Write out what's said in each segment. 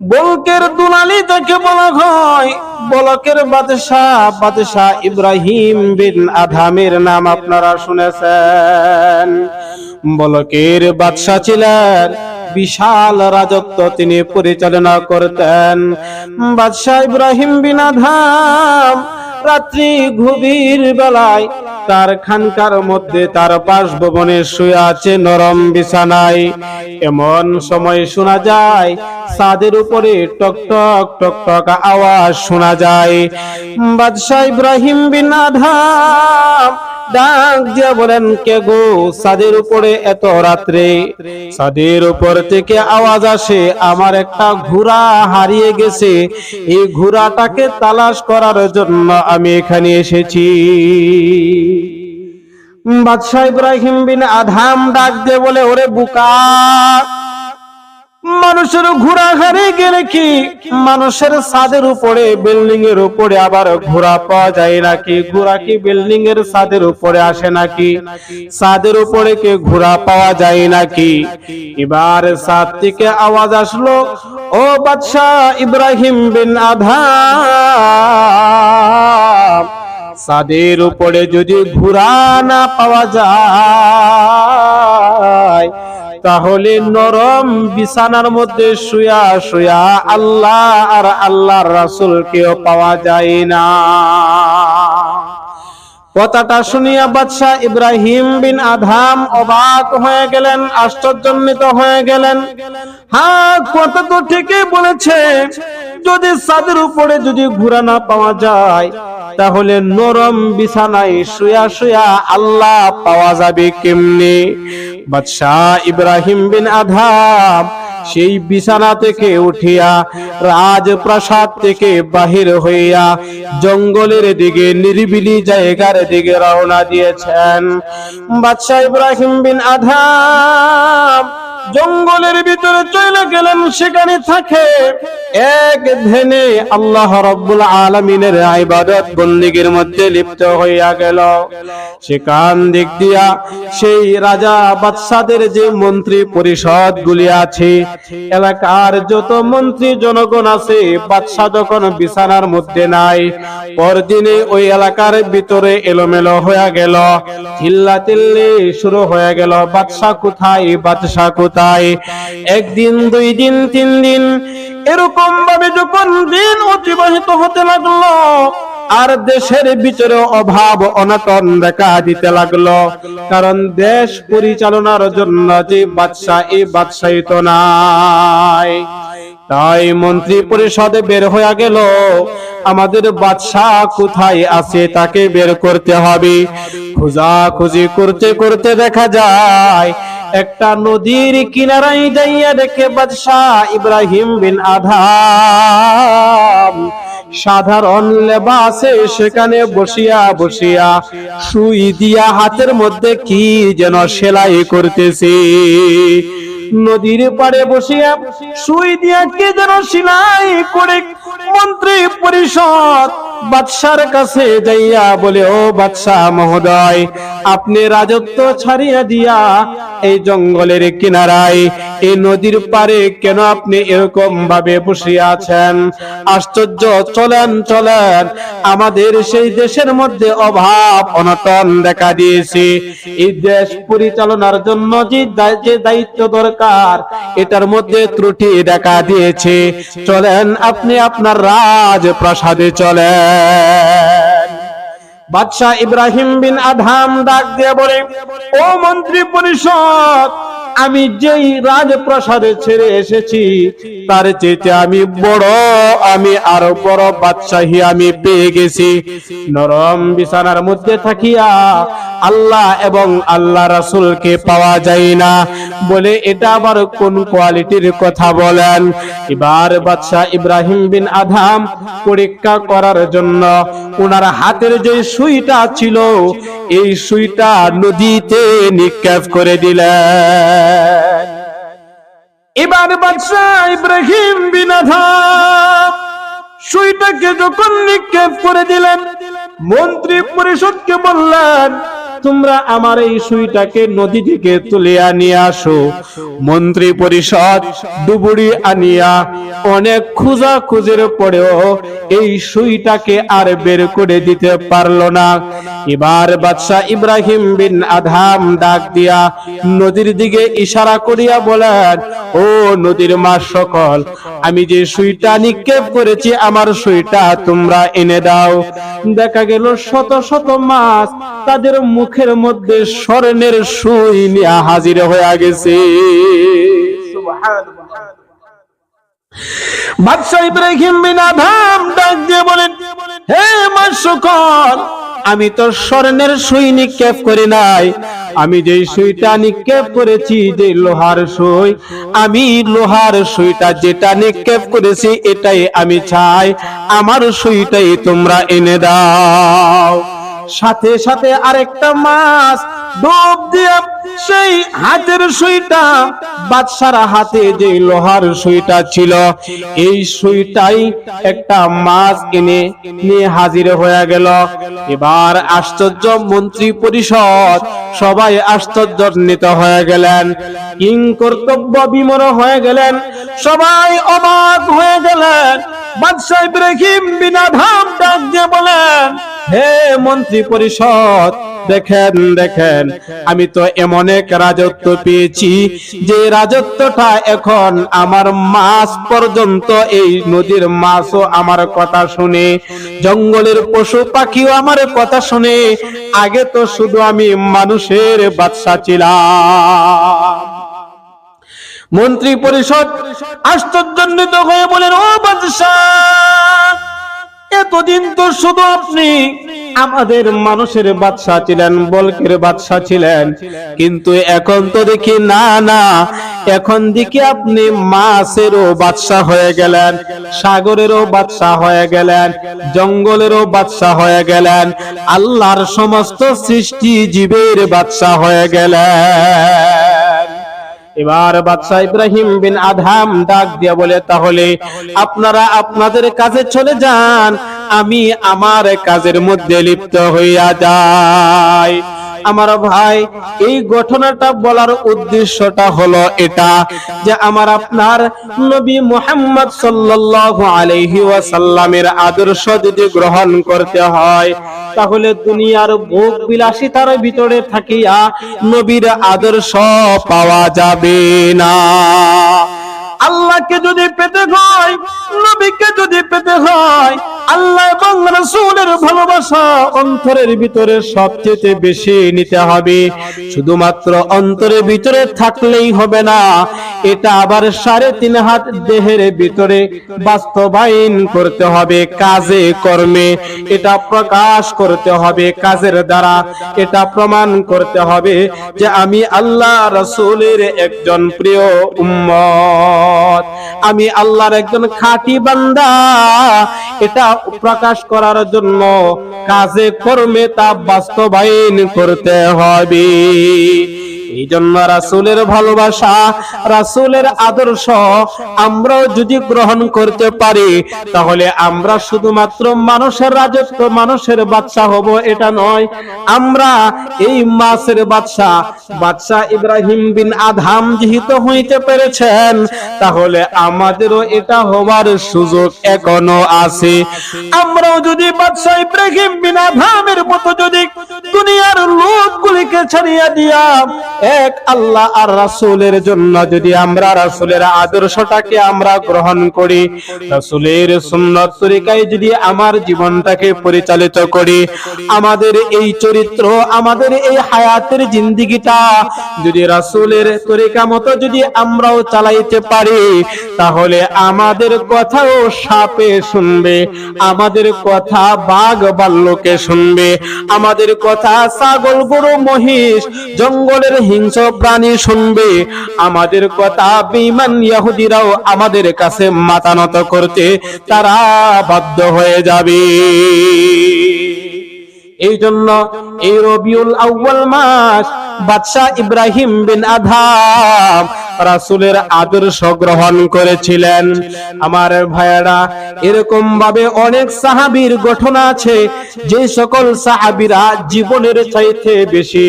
বলকের দুলালি তাকে বলা হয়। বলকের বাদশাহ বাদশাহ ইব্রাহিম বিন আধামের নাম আপনারা শুনেছেন। বলকের বাদশাহ ছিলেন, বিশাল রাজত্ব তিনি পরিচালনা করতেন। বাদশাহ ইব্রাহিম বিন আধাম রাত্রি ঘুবির বেলায় তার খানকার মধ্যে তার পাশ ভবনে শুয়ে আছে নরম বিছানায়। এমন সময় শোনা যায় সাদের উপরে টকটক টকটক টক টক আওয়াজ শোনা যায়। বাদশাহ ইব্রাহিম বিন আধাম ডাক দিয়ে বলেন, কে গো ছাদের উপরে এত রাত্রে? ছাদের উপর থেকে আওয়াজ আসে, আমার একটা ঘোড়া হারিয়ে গেছে। এই ঘোড়াটাকে তালাশ করার জন্য আমি এখানে এসেছি। বাদশাহ ইব্রাহিম বিন আধাম ডাক দিয়ে বলে, ওরে বুকা মানুষের ঘোড়া হারিয়ে গেলে কি? মানুষের ছাদের উপরে বিল্ডিং এর উপরে আবার ঘোড়া পাওয়া যায় নাকি? ঘোড়া কি বিল্ডিং এর ছাদের উপরে আসে নাকি? ছাদের উপরে কি ঘোড়া পাওয়া যায় নাকি? এবার ছাদ থেকে আওয়াজ আসলো, ও বাদশাহ ইব্রাহিম বিন আধাম ছাদের উপরে যদি ঘোড়া না পাওয়া যায় তাহলে নরম বিছানার মধ্যে শুয়া শুয়া আল্লাহ আর আল্লাহর রাসূলকেও পাওয়া যায় না। কথাটা শুনিয়া বাদশাহ ইব্রাহিম বিন আধাম অবাক হয়ে গেলেন আশ্চর্যান্বিত হয়ে গেলেন। হ্যাঁ কথা তো ঠিকই বলেছে। যদি ছাদের উপরে যদি ঘোরা না পাওয়া যায় তাহলে নরম বিছানায় শুয়া শুয়া আল্লাহ পাওয়া যাবে কেমনে? বাদশাহ ইব্রাহিম বিন আধাম সেই বিছানা থেকে উঠিয়া রাজপ্রাসাদ থেকে বাহির হইয়া জঙ্গলের দিকে, নিরিবিলি জায়গার দিকে রওনা দিয়েছেন। বাদশাহ ইব্রাহিম বিন আধাম জঙ্গলের ভিতরে চলে গেলেন, সেখানে থাকে এক ধ্যানে আল্লাহ রব্বুল আলমিনের ইবাদত বন্দিগির মধ্যে লিপ্ত হইয়া গেল। সেখান দিক দিয়া সেই রাজা বাদশাদের যে মন্ত্রী পরিষদ গুলি আছে, এলাকার যত মন্ত্রী জনগণ আছে, বাদশাহ যখন বিছানার মধ্যে নাই। পরদিনে ওই এলাকার ভিতরে এলোমেলো হয়ে গেল চিল্লা চিল্লি শুরু হয়ে গেল, বাদশাহ কোথায় বাদশাহ কোথায়? একদিন, দুই দিন, তিন দিন এরকম ভাবে যখন দিন অতিবাহিত হতে লাগল, আর দেশের ভিতরে অভাব দেখা দিতে লাগল। কারণ দেশ পরিচালনার জন্য যে বাদশাহী তো নাই। তাই মন্ত্রী পরিষদে বের হয়ে গেল। আমাদের বাদশাহ কোথায় আছে তাকে বের করতে হবে। খোঁজা খুঁজি করতে করতে দেখা যায় একটা নদীর কিনারায় যাইয়া দেখে বাদশাহ ইব্রাহিম বিন আধাম সাধারণ লেবাসে সেখানে বসিয়া বসিয়া সুই দিয়া হাতের মধ্যে কি যেন সেলাই করতেছে। নদীর পাড়ে বসিয়া সুই দিয়া কে যেন সেলাই করে মন্ত্রী পরিষদ বাদশার কাছে যাইয়া বলে, ও বাদশাহ মহোদয়, আপনি রাজত্ব ছাড়িয়া দিয়া এই জঙ্গলের কিনারায়, এই নদীর পারে কেন আপনি এরকম ভাবে বসে আছেন? আশ্চর্য, চলেন চলেন, আমাদের সেই দেশের মধ্যে অভাব, অনটন দেখা দিয়েছে। এই দেশ পরিচালনার জন্য যে যে দায়িত্ব দরকার, এটার মধ্যে ত্রুটি দেখা দিয়েছে। চলেন, আপনি আপনার রাজ প্রাসাদে চলেন। বাদশাহ ইব্রাহিম বিন আধাম ডাক দিয়ে বলে ও মন্ত্রী পরিষদ আমি যেই রাজপ্রাসাদে ছেড়ে এসেছি, তার চেয়ে আমি বড়, আমি আরও বড় বাদশাহী আমি পেয়ে গেছি। নরম বিছানার মধ্যে থাকিয়া আল্লাহ এবং আল্লাহ রাসূলকে পাওয়া যায় না। বলে, এটা আবার কোন কোয়ালিটির কথা বলেন? এবার বাদশাহ ইব্রাহিম বিন আধাম পরীক্ষা করার জন্য ওনার হাতের যে সুইটা ছিল, এই সুইটা নদীতে নিক্ষেপ করে দিলেন। এবার বাদশাহ ইব্রাহিম বিনাধাম সুইটাকে যখন নিক্ষেপ করে দিলেন মন্ত্রী পরিষদকে বললেন তোমরা আমার এই সুইটাকে নদী থেকে তুলিয়া নিয়ে আসো। মন্ত্রী পরিষদ ডুবুরি আনিয়া অনেক খুঁজা খুঁজের পরেও এই সুইটাকে আর বের করে দিতে পারল না। এবার বাদশাহ ইব্রাহিম বিন আধাম ডাক দিয়া নদীর দিকে ইশারা করিয়া বলেন, ও নদীর মাস সকল, আমি যে সুইটা নিক্ষেপ করেছি, আমার সুইটা তোমরা এনে দাও। দেখা গেল শত শত মাছ তাদের মুখের মধ্যে স্বর্ণের সুই নিয়ে হাজির হয়ে গেছে। আমি তো স্বর্ণের সুই নিক্ষেপ করি নাই। আমি যে সুইটা নিক্ষেপ করেছি, যে লোহার সুই, আমি লোহার সুইটা যেটা নিক্ষেপ করেছি, এটাই আমি চাই। আমার সুইটাই তোমরা এনে দাও। সাথে সাথে আরেকটা মাছ ডুব দিয়ে সেই হাতের সুইটা, বাদশার হাতে যে লোহার সুইটা ছিল, এই সুইটাই একটা মাছ এনে নিয়ে হাজির হয়ে গেল। এবার আশ্চর্য মন্ত্রী পরিষদ সবাই আশ্চর্যান্বিত হয়ে গেলেন কিং কর্তব্য বিমর হয়ে গেলেন, সবাই অবাক হয়ে গেলেন। বাদশাহ ইব্রাহিম বিনা ধাম ডাক দিয়ে বলেন হে মন্ত্রী পরিষদ, দেখেন দেখেন, আমি তো এমন এক রাজত্ব পেয়েছি যে রাজত্বটা এখন আমার মাছ পর্যন্ত, এই নদীর মাছও আমার কথা শুনে, জঙ্গলের পশু পাখিও আমার কথা শুনে, আগে তো শুধু আমি মানুষের বাদশা ছিলাম। মন্ত্রী পরিষদ, আশ্চর্যান্বিত হয়ে বলেন, ও বাদশাহ এতদিন তো শুধু আপনি আমাদের মানুষের বাদশা ছিলেন, বলকের বাদশা ছিলেন। কিন্তু এখন তো দেখি না না। এখন দেখি আপনি মাছেরও বাদশা হয়ে গেলেন, সাগরেরও বাদশা হয়ে গেলেন, জঙ্গলেরও বাদশা হয়ে গেলেন, আল্লাহর সমস্ত সৃষ্টি জীবের বাদশা হয়ে গেলেন। এবার বাদশাহ ইব্রাহিম বিন আধাম ডাক দিয়া বলে, তাহলে আপনারা আপনাদের কাজে চলে যান, আমি আমার কাজের মধ্যে লিপ্ত হইয়া যাই। আমার ভাই, এই ঘটনাটা বলার উদ্দেশ্যটা হলো এটা যে আমার আপনার নবী মুহাম্মদ সাল্লাল্লাহু আলাইহি ওয়াসাল্লামের আদর্শ যদি গ্রহণ করতে হয়, তাহলে দুনিয়ার ভোগ বিলাসিতার ভিতরে থাকিয়া নবীর আদর্শ পাওয়া যাবে না। আল্লাহকে যদি পেতে হয়, নবীকে যদি পেতে হয়, আল্লাহ এবং রাসূলের ভালোবাসা অন্তরের ভিতরে সবচেয়ে বেশি নিতে হবে। শুধুমাত্র অন্তরের ভিতরে থাকলেই হবে না এটা আবার সাড়ে তিন হাত দেহের ভিতরে বাস্তবায়ন করতে হবে কাজে কর্মে। এটা প্রকাশ করতে হবে কাজের দ্বারা। এটা প্রমাণ করতে হবে যে আমি আল্লাহ রাসূলের একজন প্রিয় উম্মত। আমি আল্লাহর একজন খাঁটি বান্দা। এটা প্রকাশ করার জন্য কাজে কর্মে তা বাস্তবায়ন করতে হবে। এই জন্য রাসুলের ভালোবাসা রাসুলের আদর্শ আমরাও যদি গ্রহণ করতে পারি, তাহলে আমরা শুধুমাত্র মানুষের রাজত্ব, মানুষের বাদশা হব, এটা নয়। আমরা এই মাসের বাদশা বাদশা ইব্রাহিম বিন আধাম যেহেতু হইতে পেরেছেন, তাহলে আমাদেরও এটা হবার সুযোগ এখনও আছে। আমরাও যদি বাদশা ইব্রাহিম বিন আধামের মতো যদি দুনিয়ার লোকগুলিকে ছাড়িয়ে দিয়া, এক আল্লাহ আর রাসূলের জন্য যদি আমরা রাসূলের আদর্শটাকে আমরা গ্রহণ করি। রাসূলের সুন্নাত তরিকায় যদি আমার জীবনটাকে পরিচালিত করি, আমাদের এই চরিত্র, আমাদের এই হায়াতের জিন্দিগিটা যদি রাসূলের তরিকা মতো যদি আমরাও চালাইতে পারি, তাহলে আমাদের কথাও সাপে শুনবে, আমাদের কথা বাঘ বাল্যকে শুনবে, আমাদের কথা ছাগল, গরু, মহিষ, জঙ্গলের হিংস্র প্রাণী শুনবে, আমাদের কথা বেঈমান ইহুদিরাও আমাদের কাছে মাতানত করতে তারা বাধ্য হয়ে যাবে। এই জন্য এই রবিউল আউ্বাল মাস বাদশাহ ইব্রাহিম বিন আধাম রাসূলের আদর্শ গ্রহণ করেছিলেন। আমার ভাইয়েরা এরকম ভাবে অনেক সাহাবীর ঘটনা আছে। যে সকল সাহাবীরা জীবনের চাইতে বেশি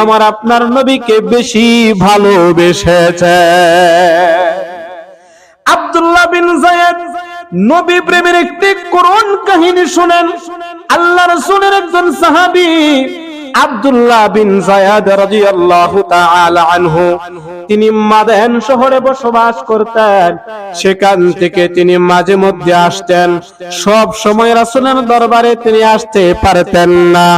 আমার আপনার নবীকে বেশি ভালোবেসেছে। আব্দুল্লাহ বিন জায়েদ, নবী প্রেমের একটি করুণ কাহিনী শুনেন। আল্লাহ রাসূলের একজন সাহাবী আব্দুল্লাহ বিন জায়াদ রাদিয়াল্লাহু তাআলা আনহু। তিনি মাদান শহরে বসবাস করতেন। সেখান থেকে তিনি মাঝে মধ্যে আসতেন। সব সময় রাসূলের দরবারে তিনি আসতে পারতেন না।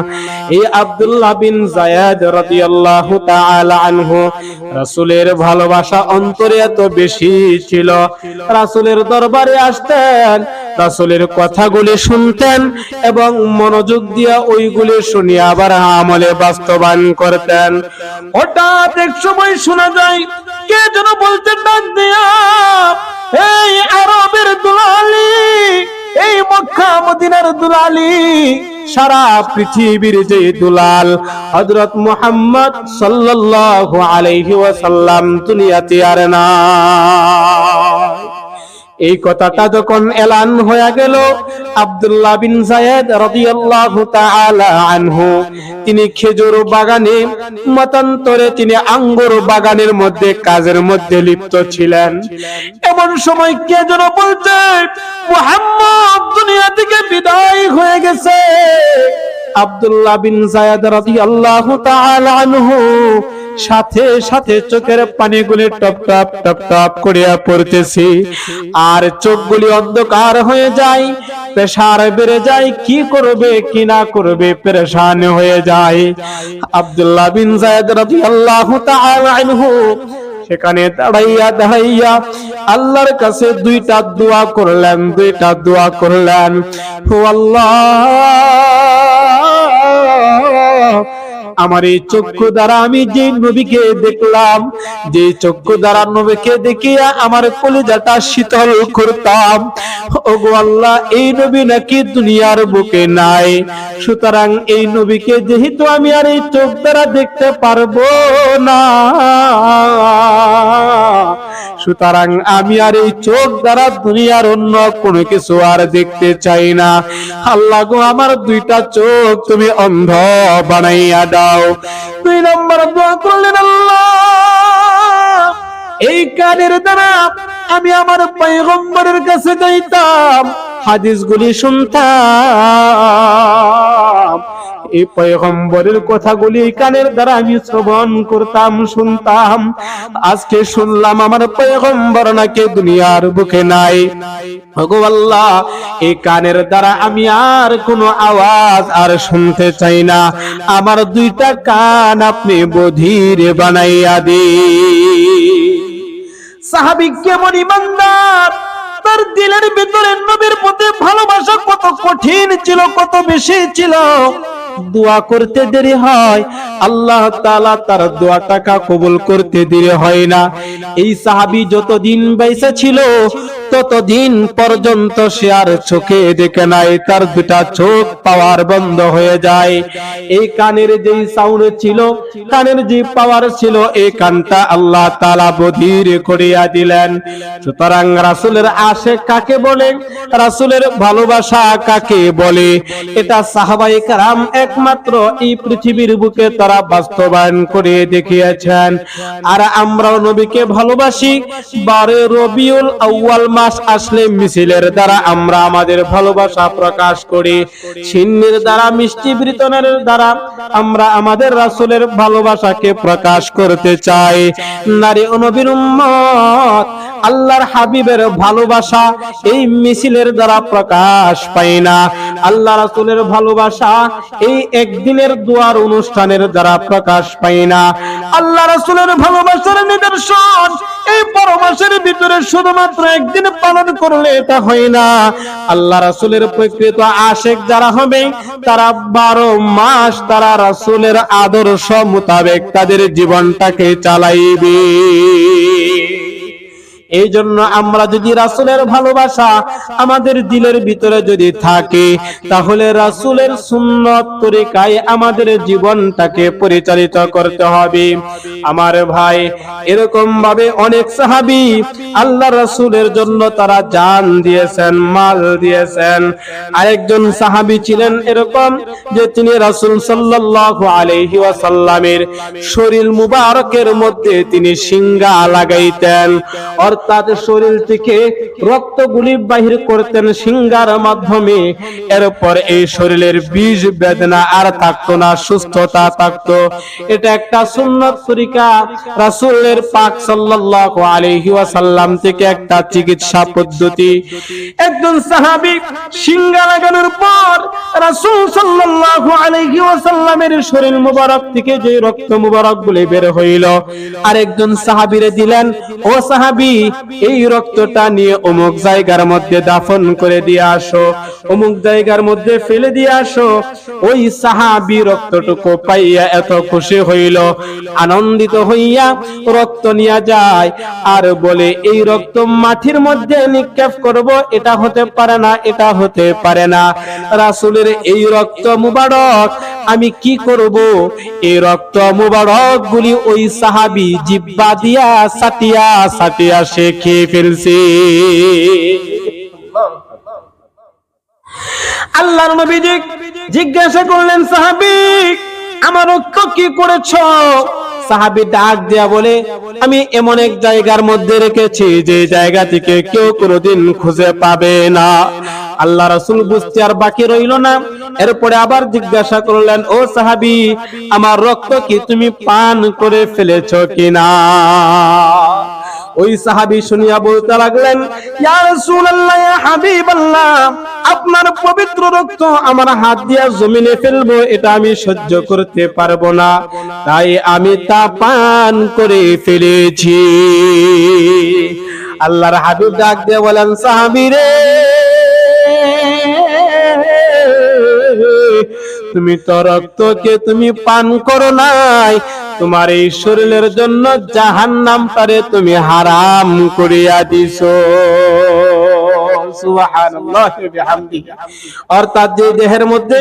এই আব্দুল্লাহ বিন জায়াদ রাদিয়াল্লাহু তাআলা আনহু রাসূলের ভালোবাসা অন্তরে এত বেশি ছিল। রাসূলের দরবারে আসতেন, রাসূলের কথাগুলি শুনতেন এবং মনোযোগ দিয়ে ওইগুলি শুনিয়ে আবার আমলে বাস্তবায়ন করতেন। হঠাৎ এক সময় শোনা যায়, কে যেন বলতে ডাক দিয়া আরবের দুলালি, এই মক্কা মদিনার দুলালি, সারা পৃথিবীর যে দুলাল, হযরত মুহাম্মদ সাল্লাল্লাহু আলাইহি ওয়াসাল্লাম দুনিয়াতে আর না এই কথাটা যখন এলান হয়ে গেল, আব্দুল্লাহ বিন জায়েদ রাদিয়াল্লাহু তাআলা আনহু, তিনি খেজুর বাগানে, মতান্তরে তিনি আঙ্গুর বাগানের মধ্যে, কাজের মধ্যে লিপ্ত ছিলেন। এমন সময় কে যেন বলছে, মুহাম্মদ, দুনিয়া থেকে বিদায় হয়ে গেছে। আব্দুল্লাহ বিন জায়েদ রাদিয়াল্লাহু তাআলা আনহু সাথে সাথে চোখের পানিগুলি টপ টপ টপ টপ করিয়া পড়তেছি। আর চোখগুলি অন্ধকার হয়ে যায় প্রেসার বেড়ে যায়, কি করবে, কি না করবে, পেরেশান হয়ে যায়। আব্দুল্লাহ বিন জায়েদ রাদিয়াল্লাহু তাআলা আনহু সেখানে দাঁড়াইয়া দাঁড়াইয়া আল্লাহর কাছে দুইটা দোয়া করলেন, দুইটা দোয়া করলেন। আল্লাহ আমার এই চক্ষু দ্বারা আমি যে নবীকে দেখলাম, যে চক্ষু দ্বারা নবীকে দেখিয়া আমার কলিজাটা শীতল করতাম। ওগো আল্লাহ, এই নবী নাকি দুনিয়ার বুকে নাই। সুতরাং এই নবীকে যেহেতু আমি আর এই চোখ দ্বারা দেখতে পারব না। সুতরাং আমি আর এই চোখ দ্বারা দুনিয়ার অন্য কোনো কিছু আর দেখতে চাই না। আল্লাহ গো, আমার দুইটা চোখ তুমি অন্ধ বানাইয়া দাও। দুই নম্বর দোয়া করলেন আল্লাহ। এই কানের দ্বারা আমি আমার পয়গম্বরের কাছে যাইতাম, হাদিসগুলি শুনতাম। এই পয়গম্বরের কথাগুলি কানের দ্বারা আমি শ্রবণ করতাম, শুনতাম। আজকে শুনলাম আমার পয়গম্বর নাকি দুনিয়ার বুকে নাই। এই কানের দ্বারা আমি আর কোনো আওয়াজ আর শুনতে চাই না। আমার দুইটা কান আপনি বধির বানাইয়া দিন। সাহাবি কেমন ইমানদার, তার দিলের ভিতরে নবীর প্রতি ভালোবাসা কত কঠিন ছিল, কত বেশি ছিল। দোয়া করতে দেরি হয়। আল্লাহ তালা তার দোয়া টাকা কবুল করতে দেরি হয় না। এই সাহাবি যতদিন বাইসা ছিল ততদিন পর্যন্ত সে আর চোখে দেখে নাই, তার দুটা চোখ পাওয়ার বন্ধ হয়ে যায়। এই কানের যেই সাউন্ড ছিল, কানের যে পাওয়ার ছিল এই কানটা আল্লাহ তাআলা বধির করিয়া দিলেন। সুতরাং রাসূলের আশে কাকে বলে? রাসূলের ভালোবাসা কাকে বলে? এটা সাহাবায়ে কারাম একমাত্র এই পৃথিবীর বুকে তারা বাস্তবায়ন করে দেখিয়েছেন। আর আমরাও নবীকে ভালোবাসি। বারে রবিউল আউয়াল মাস আসলে মিছিলের দ্বারা আমরা আমাদের ভালোবাসা প্রকাশ করি। সিন্নির দ্বারা, মিষ্টি বিতরণের দ্বারা আমরা আমাদের রাসূলের ভালোবাসাকে প্রকাশ করতে চাই। নারী ও আল্লাহর হাবিবের ভালোবাসা এই মিছিলের দ্বারা প্রকাশ পায় না। আল্লাহ রাসূলের ভালোবাসা এই একদিনের দুয়ার অনুষ্ঠানের দ্বারা প্রকাশ পায় না। আল্লাহ রাসুলের ভালোবাসার নিদর্শন পরমাসের ভিতরে শুধুমাত্র একদিন পালন করলে এটা হয় না। আল্লাহ রাসুলের প্রকৃত আশেক যারা হবে, তারা বারো মাস তারা রাসুলের আদর্শ মোতাবেক তাদের জীবনটাকে চালাইবে। এই জন্য আমরা যদি রাসুলের ভালোবাসা আমাদের দিলের ভিতরে যদি থাকে, তাহলে রাসুলের সুন্নত তরিকায় আমাদের জীবনটাকে পরিচালিত করতে হবে। আমার ভাই এরকম ভাবে অনেক সাহাবি আল্লাহ রাসুলের জন্য তারা জান দিয়েছেন, মাল দিয়েছেন। আরেকজন সাহাবি ছিলেন এরকম যে তিনি রাসুল সাল্লাল্লাহু আলাইহি ওয়াসাল্লামের শরীর মুবারকের মধ্যে তিনি সিঙ্গা লাগাইতেন। অর্থাৎ শরীর থেকে রক্তগুলি বাহির করতেন সিঙ্গার মাধ্যমে। এরপর এই শরীরের বেদনা আর থাকতো না, সুস্থতা থাকতো। এটা একটা সুন্নত তরিকা। পাক ওয়াসাল্লাম থেকে একটা চিকিৎসা পদ্ধতি। একজন সাহাবী সিঙ্গা লাগানোর পর ওয়াসাল্লামের শরীর মুবারক থেকে যে রক্ত মুবারক গুলি বের হইল, আরেকজন সাহাবীরে দিলেন, ও সাহাবী এই রক্তটা নিয়ে অমুক জায়গার মধ্যে দাফন করে দিয়ে আসো, অমুক জায়গার মধ্যে ফেলে দিয়ে আসো। ওই সাহাবী রক্তটুকু পাইয়া এত খুশি হইল, আনন্দিত হইয়া রক্ত নিয়ে যায়। আর বলে, এই রক্ত মাটির মধ্যে নিক্ষেপ করব, এটা হতে পারে না, এটা হতে পারে না। রাসূলের এই রক্ত মুবারক, আমি কি করব? এই রক্ত মুবারক গুলি ওই সাহাবি জিব্বা দিয়া সাটিয়া সাটিয়া সে খেয়ে ফেলছে। আল্লাহর নবী জিজ্ঞাসা করলেন, সাহাবী, আমার রক্ত কি করেছ? সাহাবি ডাক দেয়া বলে, আমি এমন এক জায়গার মধ্যে রেখেছি, যে জায়গা থেকে কেউ কোনোদিন খুঁজে পাবে না। আল্লাহ রাসূল বুঝতে আর বাকি রইল না। এরপরে আবার জিজ্ঞাসা করলেন, ও সাহাবি, আমার রক্ত কি তুমি পান করে ফেলেছো কিনা? ওই সাহাবি শুনিয়া বলতে লাগলেন আপনার পবিত্র রক্ত আমার হাত দিয়া জমিনে ফেলব, এটা আমি সহ্য করতে পারব না। তাই আমি তা পান করে ফেলেছি। আল্লাহর হাবিব ডাক দিয়ে বলেন, সাহাবী রে, তুমি তো রক্তকে তুমি পান করো নাই তোমার এই শরীরের জন্য জাহান নামটারে তুমি হারাম করিয়া দিছ। অর্থাৎ যে দেহের মধ্যে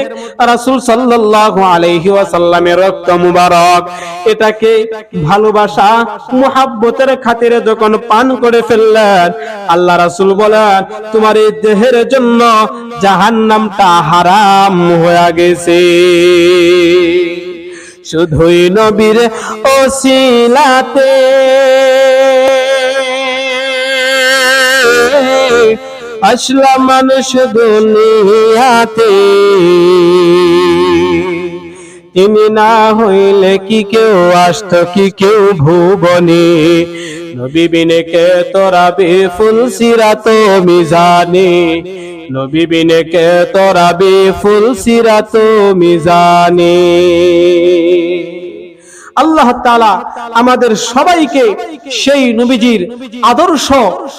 রাসূল সাল্লাল্লাহু আলাইহি ওয়াসাল্লামের রক্ত মুবারক, এটাকে ভালোবাসা, মুহাব্বতের খাতিরে যখন পান করে ফেললেন, আল্লাহ রাসুল বলেন, তোমার এই দেহের জন্য জাহান্নামটা হারাম হয়ে গেছে। শুধুই নবীর ওসিলাতে। আসলাম মানুষ দুনিয়াতে। তিনি না হইলে কি কেউ আসত, কি কেউ ভুবনে। নবী বিনে কে তোরা বেফুল সিরাত মিজানে। নবী বিনে কে তোরা বেফুল সিরাত মিজানে। আল্লাহ তালা আমাদের সবাইকে সেই নবীজির আদর্শ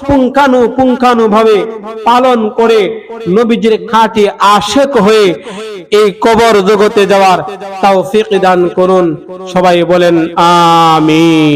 পুঙ্খানু পুঙ্খানু ভাবে পালন করে নবীজির খাঁটি আশেক হয়ে এই কবর জগতে যাওয়ার তাও দান করুন। সবাই বলেন, আমিন।